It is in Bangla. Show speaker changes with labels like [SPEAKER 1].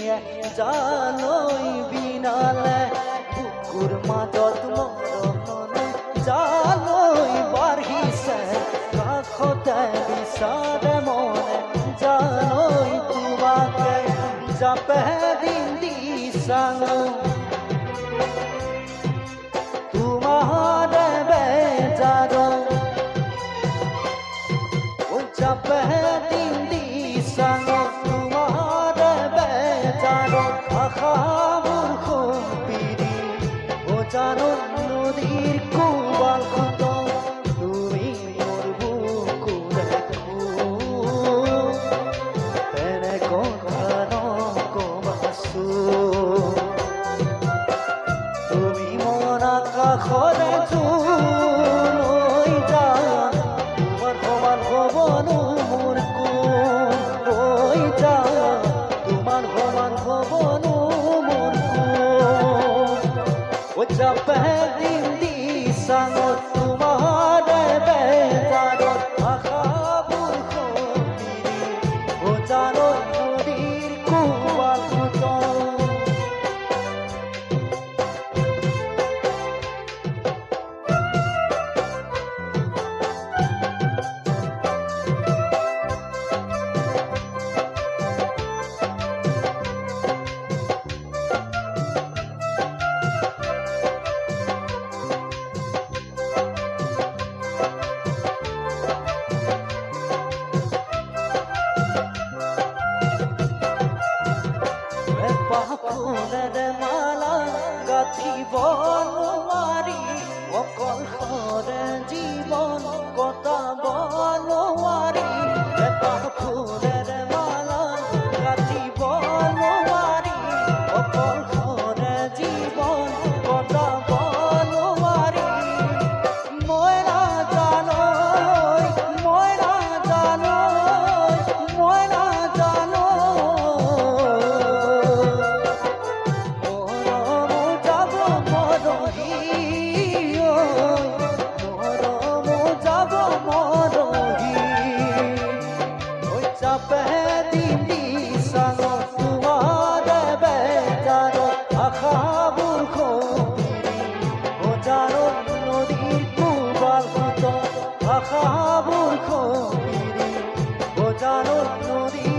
[SPEAKER 1] নিয়ে জানোই বিনালে বুকুর মাজত মরণে জানোই বারহিছে কাষতে বিচারে মনে জানো জানো নদীর কুবাল up ahead. 我。তোর নদী